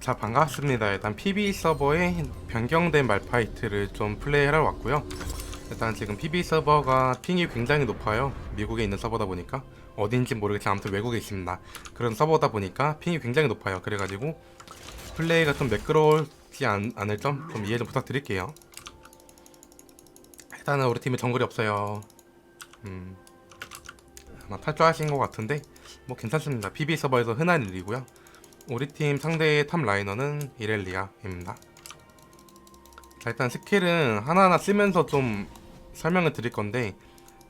자 반갑습니다. 일단 PB 서버에 변경된 말파이트를 좀 플레이하러 왔고요. 일단 지금 PB 서버가 핑이 굉장히 높아요. 미국에 있는 서버다 보니까 어딘지 모르겠지만 아무튼 외국에 있습니다. 그런 서버다 보니까 핑이 굉장히 높아요. 그래가지고 플레이가 좀 매끄러울지 않, 않을 점 좀 이해 좀 부탁드릴게요. 일단은 우리 팀에 정글이 없어요. 음, 아마 탈주하신 것 같은데 뭐 괜찮습니다. PB 서버에서 흔한 일이고요. 우리 팀 상대의 탑 라이너는 이렐리아입니다. 자, 일단 스킬은 하나하나 쓰면서 좀 설명을 드릴 건데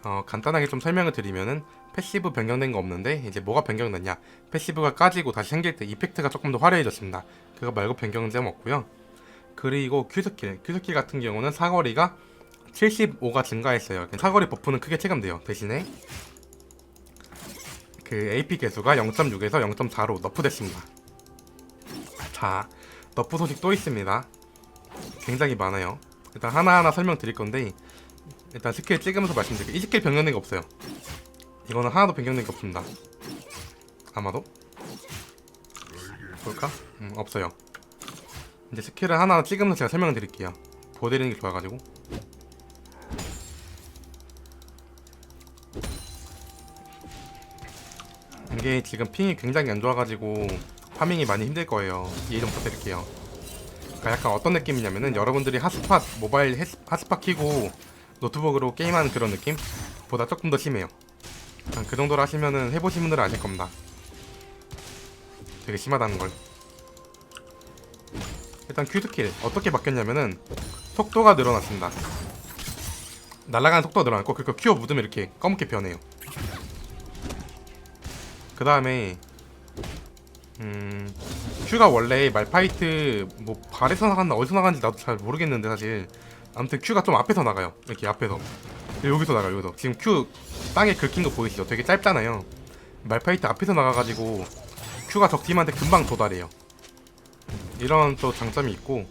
어, 간단하게 좀 설명을 드리면은 패시브 변경된 거 없는데 이제 뭐가 변경됐냐 패시브가 까지고 다시 생길 때 이펙트가 조금 더 화려해졌습니다. 그거 말고 변경된 점 없고요. 그리고 Q 스킬, Q 스킬 같은 경우는 사거리가 75가 증가했어요. 사거리 버프는 크게 체감돼요. 대신에 그 AP 개수가 0.6에서 0.4로 너프됐습니다. 자, 너프 소식 또 있습니다. 굉장히 많아요. 일단 하나하나 설명드릴 건데 일단 스킬 찍으면서 말씀드릴게요. 이 스킬 변경된 게 없어요. 이거는 하나도 변경된 게 없습니다. 아마도 볼까? 음, 없어요. 이제 스킬을 하나 찍으면서 제가 설명을 드릴게요. 보여드리는 게 좋아가지고 이게 지금 핑이 굉장히 안 좋아가지고 파밍이 많이 힘들 거예요. 이해 좀 부탁드릴게요. 그러니까 약간 어떤 느낌이냐면은 여러분들이 핫스팟 모바일 핫스팟 키고 노트북으로 게임하는 그런 느낌? 보다 조금 더 심해요. 한그 정도로 하시면은 해보신 분들은 아실 겁니다. 되게 심하다는 걸. 일단 큐 스킬 어떻게 바뀌었냐면은 속도가 늘어났습니다. 날아가는 속도가 늘어났고 그리고 큐어 묻으면 이렇게 검게 변해요. 그 다음에 음 큐가 원래 말파이트 뭐 발에서 나갔나 어디서 나가는지 나도 잘 모르겠는데 사실. 아무튼 큐가 좀 앞에서 나가요. 이렇게 앞에서. 여기서 나가요 여기서. 지금 큐 땅에 긁힌 거 보이시죠? 되게 짧잖아요. 말파이트 앞에서 나가가지고 큐가 적팀한테 금방 도달해요. 이런 또 장점이 있고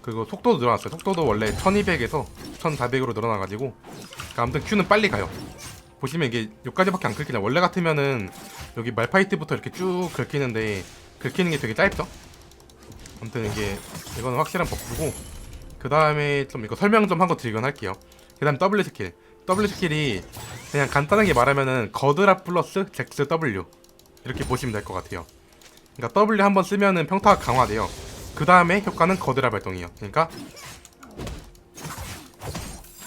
그리고 속도도 늘어났어요. 속도도 원래 1200에서 1400으로 늘어나가지고 그러니까 아무튼 큐는 빨리 가요 보시면 이게 여기까지밖에 안 긁히냐 원래 같으면은 여기 말파이트부터 이렇게 쭉 긁히는데 긁히는 게 되게 짧죠? 아무튼 이게 이거는 확실한 버프고 그 다음에 좀 이거 설명 좀 하고 드리곤 할게요. 그 다음 W 스킬. W 스킬이 그냥 간단하게 말하면은 거드랍 플러스 잭스 W. 이렇게 보시면 될 것 같아요. 그러니까 W 한번 쓰면은 평타가 강화돼요. 그 다음에 효과는 거드랍 발동이에요. 그러니까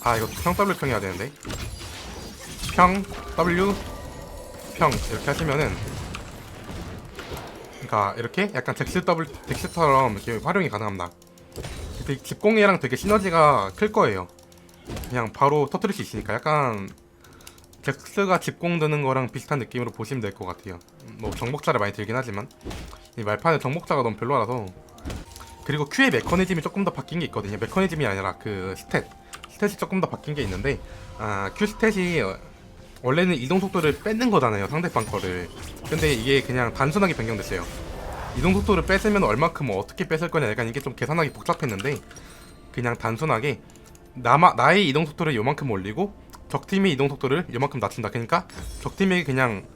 아 이거 평 W 평해야 되는데 평 W 평 이렇게 하시면은 그러니까 이렇게 약간 잭스 더블 잭스처럼 이렇게 활용이 가능합니다. 되게 집공이랑 되게 시너지가 클 거예요. 그냥 바로 터뜨릴 수 있으니까 약간 잭스가 집공 드는 거랑 비슷한 느낌으로 보시면 될 것 같아요. 뭐 정복자를 많이 들긴 하지만 이 말판에 정복자가 너무 별로라서 그리고 Q의 메커니즘이 조금 더 바뀐 게 있거든요. 메커니즘이 아니라 그 스탯 스탯이 조금 더 바뀐 게 있는데 아 Q 스탯이 어, 원래는 이동 속도를 뺏는 거잖아요 상대방 거를. 근데 이게 그냥 단순하게 변경됐어요. 이동 속도를 뺏으면 얼마큼 어떻게 뺏을 거냐 약간 이게 좀 계산하기 복잡했는데 그냥 단순하게 나마, 나의 이동 속도를 요만큼 올리고 적팀의 이동 속도를 요만큼 낮춘다. 그러니까 적팀에게 그냥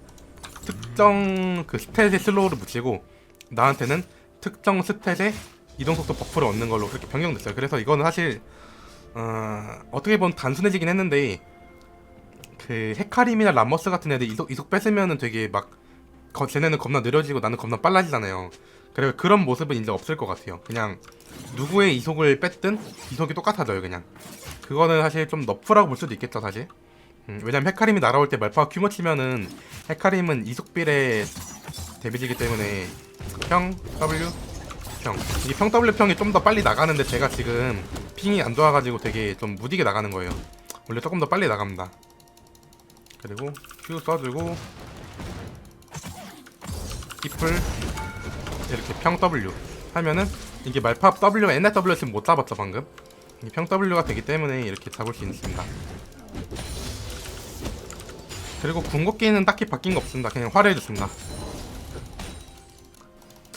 특정 그 스탯의 슬로우를 붙이고 나한테는 특정 스탯의 이동 속도 버프를 얻는 걸로 그렇게 변경됐어요. 그래서 이거는 사실 어, 어떻게 보면 단순해지긴 했는데 그 헤카림이나 람머스 같은 애들 이속, 이속 뺏으면은 되게 막 거, 쟤네는 겁나 느려지고 나는 겁나 빨라지잖아요. 그리고 그런 모습은 이제 없을 것 같아요. 그냥 누구의 이속을 뺐든 이속이 똑같아져요. 그냥 그거는 사실 좀 너프라고 볼 수도 있겠죠, 사실. 음, 왜냐면 헤카림이 날아올 때 말파가 큐머 치면은 헤카림은 이속빌에 데미지기 때문에 평 W 평 이게 평 W 평이 좀 더 빨리 나가는데 제가 지금 핑이 안 좋아가지고 되게 좀 무디게 나가는 거예요. 원래 조금 더 빨리 나갑니다. 그리고 Q 써주고 힙을 이렇게 평 W 하면은 이게 말팝 W 옛날 W였으면 못 잡았죠 방금? 이게 평 W가 되기 때문에 이렇게 잡을 수 있습니다. 그리고 궁극기는 딱히 바뀐 거 없습니다. 그냥 화려해졌습니다.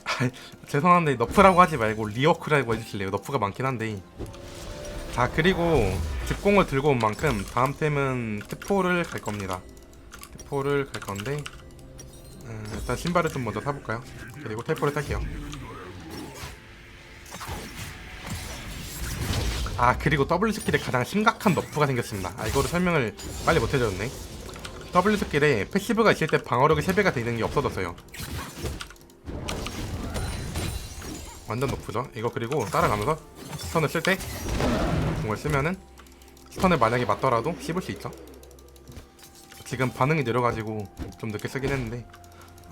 아, 죄송한데 너프라고 하지 말고 리워크라고 해주실래요? 너프가 많긴 한데 자 그리고 집공을 들고 온 만큼 다음 템은 트포를 갈 겁니다 트포를 갈 건데 음, 일단 신발을 좀 먼저 사볼까요? 그리고 텔포를 탈게요. 아 그리고 W 스킬에 가장 심각한 너프가 생겼습니다. 아 이거를 설명을 빨리 못 해줬네. W 스킬에 패시브가 있을 때 방어력이 3배가 되는 게 없어졌어요. 완전 너프죠. 이거 그리고 따라가면서 스턴을 쓸때 공을 쓰면은 스턴을 만약에 맞더라도 씹을 수 있죠. 지금 반응이 느려가지고 좀 늦게 쓰긴 했는데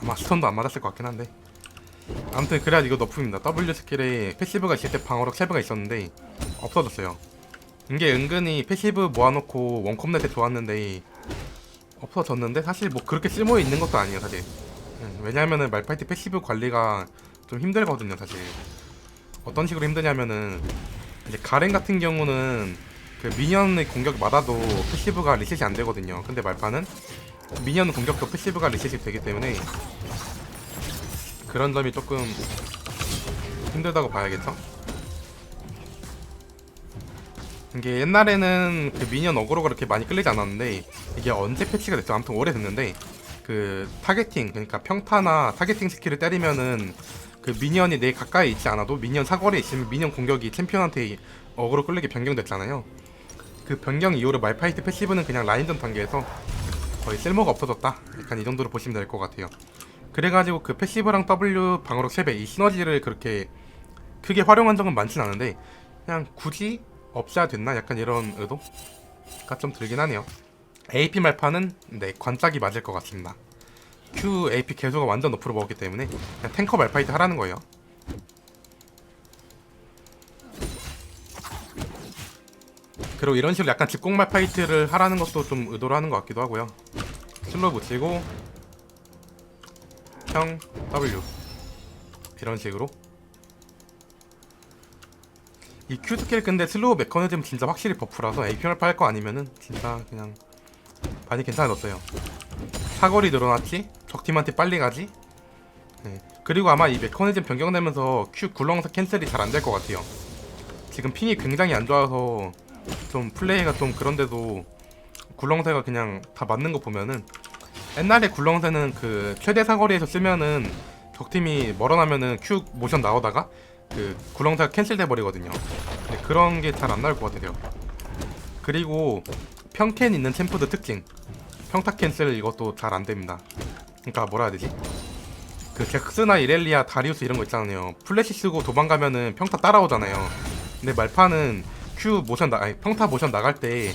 아마 스턴도 안 맞았을 것 같긴 한데. 아무튼 그래야 이거 너프입니다. W 스킬에 패시브가 있을 때 방어력 3배가 있었는데 없어졌어요. 이게 은근히 패시브 모아놓고 원컵넷에 좋았는데 없어졌는데 사실 뭐 그렇게 쓸모 있는 것도 아니에요 사실. 음, 왜냐하면은 말파이트 패시브 관리가 좀 힘들거든요 사실. 어떤 식으로 힘드냐면은 이제 가렌 같은 경우는 그 미니언의 공격 맞아도 패시브가 리셋이 안 되거든요. 근데 말파는 미니언 공격도 패시브가 리셋이 되기 때문에 그런 점이 조금 힘들다고 봐야겠죠. 이게 옛날에는 그 미니언 어그로가 그렇게 많이 끌리지 않았는데 이게 언제 패치가 됐죠? 아무튼 오래 됐는데 그 타겟팅 그러니까 평타나 타겟팅 스킬을 때리면은 그 미니언이 내 가까이 있지 않아도 미니언 사거리에 있으면 미니언 공격이 챔피언한테 어그로 끌리게 변경됐잖아요. 그 변경 이후로 말파이트 패시브는 그냥 라인전 단계에서 거의 쓸모가 없어졌다. 약간 이 정도로 보시면 될 것 같아요. 그래가지고 그 패시브랑 W 방어력 3배 이 시너지를 그렇게 크게 활용한 적은 많진 않은데 그냥 굳이 없애야 됐나? 약간 이런 의도가 좀 들긴 하네요. AP 말파는 네 관짝이 맞을 것 같습니다. Q AP 개수가 완전 높으로 먹었기 때문에 그냥 탱커 말파이트 하라는 거예요. 그리고 이런 식으로 약간 직공 말파이트를 하라는 것도 좀 의도로 하는 것 같기도 하고요. 슬로 붙이고 평 W 이런 식으로 이 Q 스킬 근데 슬로우 메커니즘 진짜 확실히 버프라서 AP 말파 할 거 아니면은 진짜 그냥 많이 괜찮아졌어요. 사거리 늘어났지? 적팀한테 빨리 가지? 네. 그리고 아마 이 메커니즘 변경되면서 Q 굴렁사 캔슬이 잘 안 될 것 같아요. 지금 핑이 굉장히 안 좋아서 좀 플레이가 좀 그런데도 굴렁쇠가 그냥 다 맞는 거 보면은 옛날에 굴렁쇠는 그 최대 사거리에서 쓰면은 적팀이 멀어나면은 Q 모션 나오다가 그 굴렁쇠가 캔슬돼 버리거든요. 근데 그런 게 잘 안 나올 것 같아요. 그리고 평캔 있는 챔프드 특징 평타 캔슬 이것도 잘 안 됩니다. 그러니까 뭐라 해야 되지? 그 잭스나 이렐리아, 다리우스 이런 거 있잖아요. 플래시 쓰고 도망가면은 평타 따라오잖아요. 근데 말파는 Q 모션 나 아니 평타 모션 나갈 때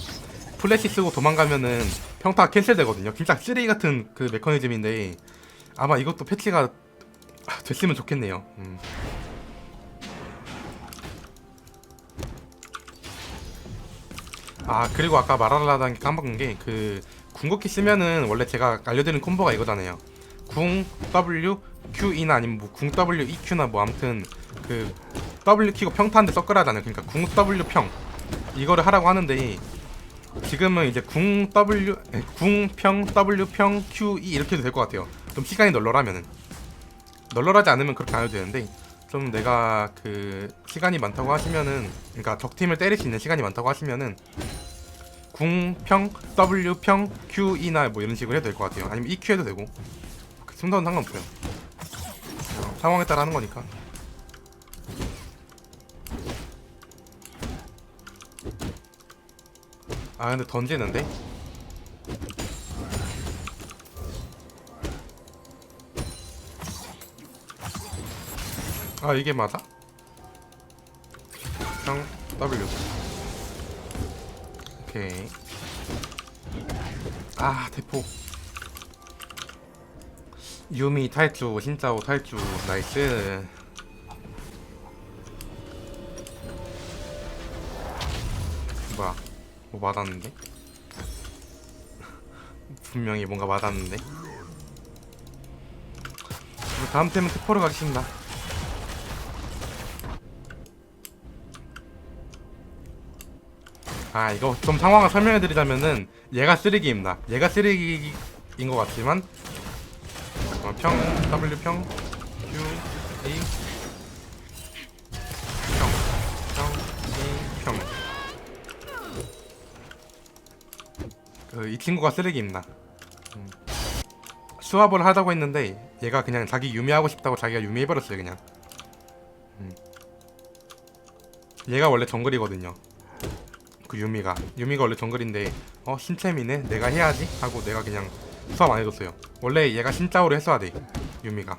플래시 쓰고 도망가면은 평타 캔슬 되거든요. 진짜 쓰레기 같은 그 메커니즘인데 아마 이것도 패치가 아, 됐으면 좋겠네요. 음. 아 그리고 아까 말하려던 게 까먹은 게그 궁극기 쓰면은 원래 제가 알려드린 콤보가 이거잖아요. 궁 W Q E나 아니면 뭐 궁 W E Q나 뭐 아무튼 그 W 키고 평타한테 서클하잖아요. 그러니까 궁 W 평 이거를 하라고 하는데 지금은 이제 궁 W 궁 평 W 평 Q E 이렇게 해도 될 것 같아요. 좀 시간이 널널하면은 널널하지 않으면 그렇게 안 해도 되는데 좀 내가 그 시간이 많다고 하시면은 그러니까 적팀을 때릴 수 있는 시간이 많다고 하시면은 궁평 W 평 Q E나 뭐 이런 식으로 해도 될 것 같아요. 아니면 EQ 해도 되고 그 순서는 상관없어요. 어, 상황에 따라 하는 거니까. 아 근데 던지는데? 아 이게 맞아? 평 W 오케이. 아 대포. 유미 탈주 신짜오 탈주. 나이스. 뭐야? 뭐 맞았는데? 분명히 뭔가 맞았는데? 다음 템은 특포로 가겠습니다 아 이거 좀 상황을 설명해 드리자면은 얘가 쓰레기입니다 얘가 쓰레기인 것 같지만 잠깐만 평 W 평 Q A 평 평, A, 평. 그, 이 친구가 쓰레기입니다. 음. 수합을 하자고 했는데 얘가 그냥 자기 유미하고 싶다고 자기가 유미해버렸어요 그냥 음. 얘가 원래 정글이거든요 그 유미가. 유미가 원래 정글인데 어 신챔이네? 내가 해야지? 하고 내가 그냥 수합 안 해줬어요. 원래 얘가 신짜오로 했어야 돼 유미가.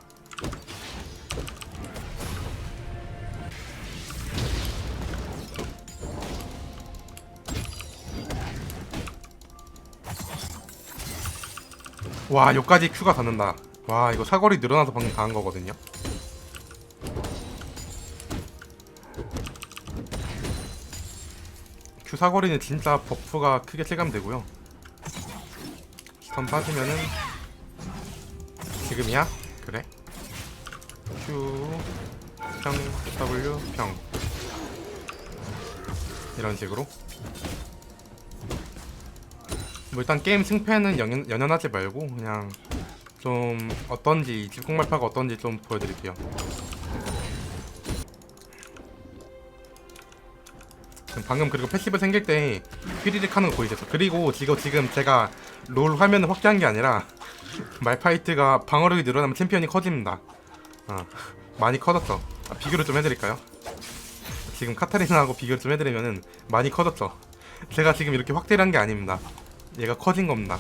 와 여기까지 큐가 닿는다. 와 이거 사거리 늘어나서 방금 당한 거거든요 큐 사거리는 진짜 버프가 크게 체감되고요. 스턴 빠지면은 지금이야? 그래. Q 평 W. 평 이런 식으로. 뭐 일단 게임 승패는 연연, 연연하지 말고 그냥 좀 어떤지 집공말파가 어떤지 좀 보여드릴게요 방금 그리고 패시브 생길 때 휘리릭 하는 거 보이셨죠? 그리고 지금 지금 제가 롤 화면을 확대한 게 아니라 말파이트가 방어력이 늘어나면 챔피언이 커집니다 어, 많이 커졌죠 아, 비교를 좀 해드릴까요? 지금 카타리나하고 비교를 좀 해드리면은 많이 커졌죠 제가 지금 이렇게 확대를 한 게 아닙니다 얘가 커진 겁니다.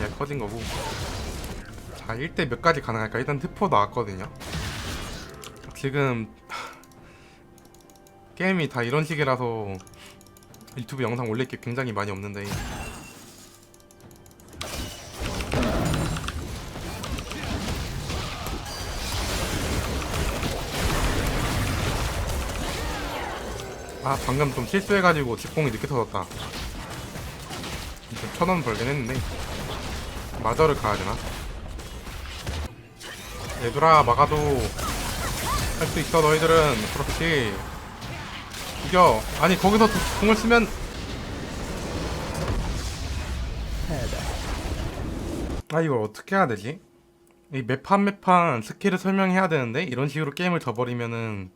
얘가 커진 거고. 자, 1대 몇 가지 가능할까? 일단 트포 나왔거든요. 지금 게임이 다 이런 식이라서 유튜브 영상 올릴 게 굉장히 많이 없는데. 아 방금 좀 실수해가지고 직공이 늦게 터졌다. 천원 벌긴 했는데. 마저를 가야 되나? 얘들아 막아도 할 수 있어 너희들은. 그렇지 이겨 아니 거기서 도- 공을 쓰면 아 이걸 어떻게 해야 되지? 이 매판 매판 스킬을 설명해야 되는데 이런 식으로 게임을 져버리면은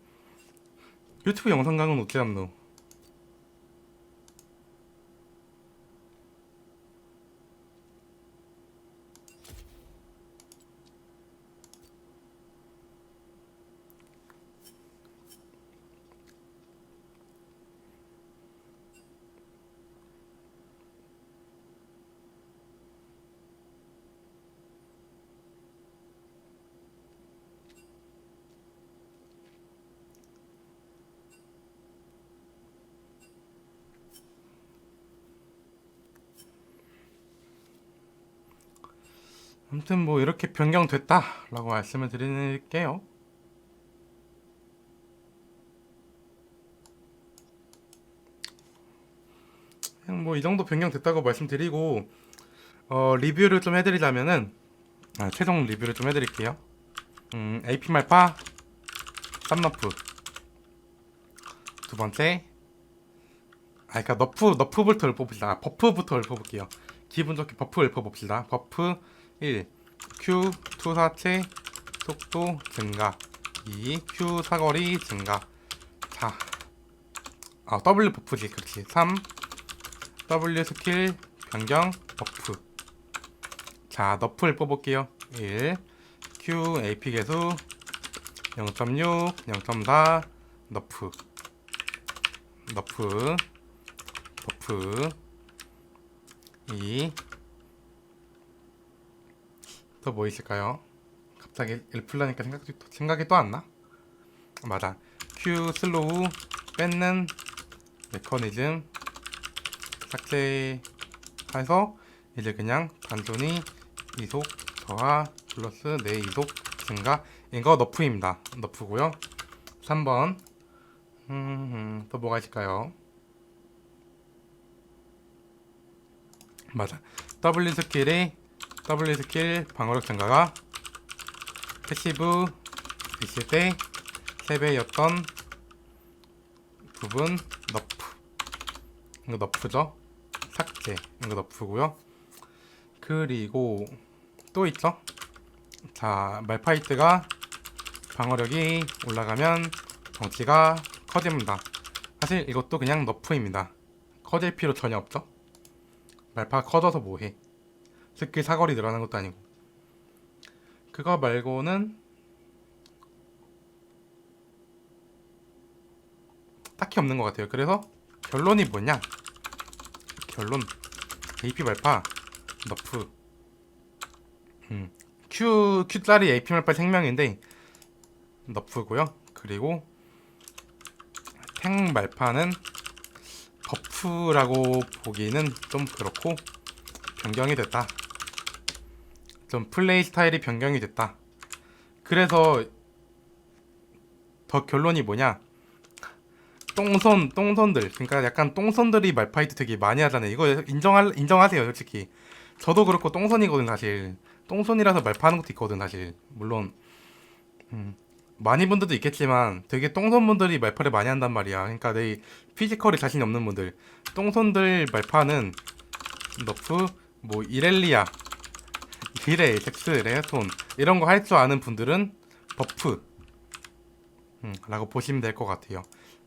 유튜브 영상 강은 어찌 잡노 아무튼 뭐 이렇게 변경됐다라고 말씀을 드릴게요. 그냥 뭐 이 정도 변경됐다고 말씀드리고 어, 리뷰를 좀 해드리자면은 아, 최종 리뷰를 좀 해드릴게요. 음, AP 말파 쌈너프 두 번째 아 그니까 너프 너프부터 읊어봅시다 아, 버프부터 읊어볼게요 기분 좋게 버프 읊어봅시다 버프 1. Q 투사체 속도 증가 2. Q 사거리 증가 자 아, W 버프지 그렇지 3. W 스킬 변경 버프 자 너프를 뽑을게요 1. Q AP 개수 0.6 0.4 너프 너프 버프 2 또 뭐 있을까요? 갑자기 일플라니까 생각이 또, 생각이 또 안 나? 맞아. Q 슬로우 뺏는 메커니즘 삭제해서 이제 그냥 단순히 이속 저하 플러스 내 이속 증가 이거 너프입니다. 너프고요. 3번 음, 음, 또 뭐가 있을까요? 맞아. W 스킬이 W 스킬 방어력 증가가 패시브 있을 때 3배였던 부분 너프. 이거 너프죠? 삭제. 이거 너프고요. 그리고 또 있죠? 자 말파이트가 방어력이 올라가면 덩치가 커집니다. 사실 이것도 그냥 너프입니다. 커질 필요 전혀 없죠? 말파가 커져서 뭐해 스킬 사거리 늘어나는 것도 아니고 그거 말고는 딱히 없는 것 같아요. 그래서 결론이 뭐냐? 결론 AP 말파 너프 음, Q Q짜리 AP 말파 생명인데 너프고요. 그리고 탱 말파는 버프라고 보기는 좀 그렇고 변경이 됐다. 좀 플레이 스타일이 변경이 됐다. 그래서 더 결론이 뭐냐? 똥손 똥손들 그러니까 약간 똥손들이 말파이트 되게 많이 하잖아요. 이거 인정할 인정하세요, 솔직히. 저도 그렇고 똥손이거든 사실. 똥손이라서 말파하는 것도 있거든 사실. 물론 음, 많이 분들도 있겠지만 되게 똥손 분들이 말파를 많이 한단 말이야. 그러니까 내 피지컬이 자신이 없는 분들 똥손들 말파는 너프 뭐 이렐리아 디레이 잭스 레톤 이런 거 할 줄 아는 분들은 버프 음, 라고 보시면 될 것 같아요.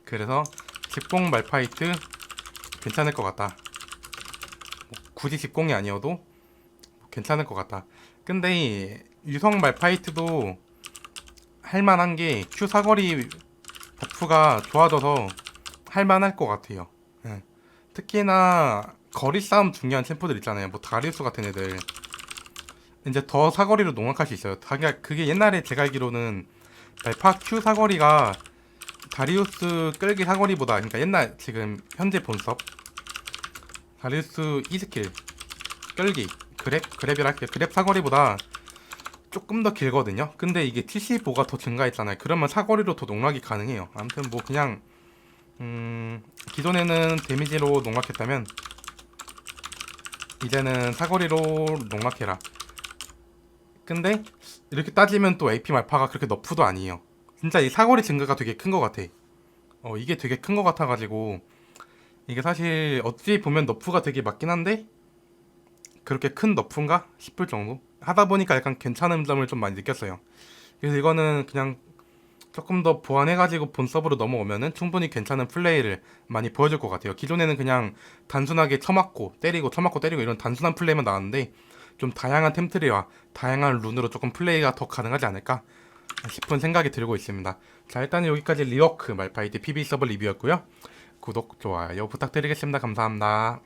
그래서 집공 말파이트 괜찮을 것 같다. 뭐 굳이 집공이 아니어도 괜찮을 것 같다. 근데 이 유성 말파이트도 할만한 게 Q 사거리 버프가 좋아져서 할만할 것 같아요. 예. 특히나 거리 싸움 중요한 챔프들 있잖아요. 뭐 다리우스 같은 애들 이제 더 사거리로 농락할 수 있어요. 그게, 그게 옛날에 제가 알기로는 말파 Q 사거리가 다리우스 끌기 사거리보다 그러니까 옛날 지금 현재 본섭 다리우스 2스킬 끌기 그랩 그랩이라 할게요. 그랩 사거리보다 조금 더 길거든요. 근데 이게 TC4가 더 증가했잖아요. 그러면 사거리로 더 농락이 가능해요. 아무튼 뭐 그냥 음, 기존에는 데미지로 농락했다면 이제는 사거리로 농락해라. 근데 이렇게 따지면 또 AP 말파가 그렇게 너프도 아니에요. 진짜 이 사거리 증가가 되게 큰 것 같아. 어 이게 되게 큰 것 같아가지고 이게 사실 어찌 보면 너프가 되게 맞긴 한데 그렇게 큰 너프인가 싶을 정도. 하다 보니까 약간 괜찮은 점을 좀 많이 느꼈어요. 그래서 이거는 그냥 조금 더 보완해가지고 본 서브로 넘어오면은 충분히 괜찮은 플레이를 많이 보여줄 것 같아요. 기존에는 그냥 단순하게 쳐맞고 때리고 쳐맞고 때리고 이런 단순한 플레이만 나왔는데 좀 다양한 템트리와 다양한 룬으로 조금 플레이가 더 가능하지 않을까 싶은 생각이 들고 있습니다. 자 일단 여기까지 리워크 말파이트 PB 서브 리뷰였고요. 구독, 좋아요 부탁드리겠습니다. 감사합니다.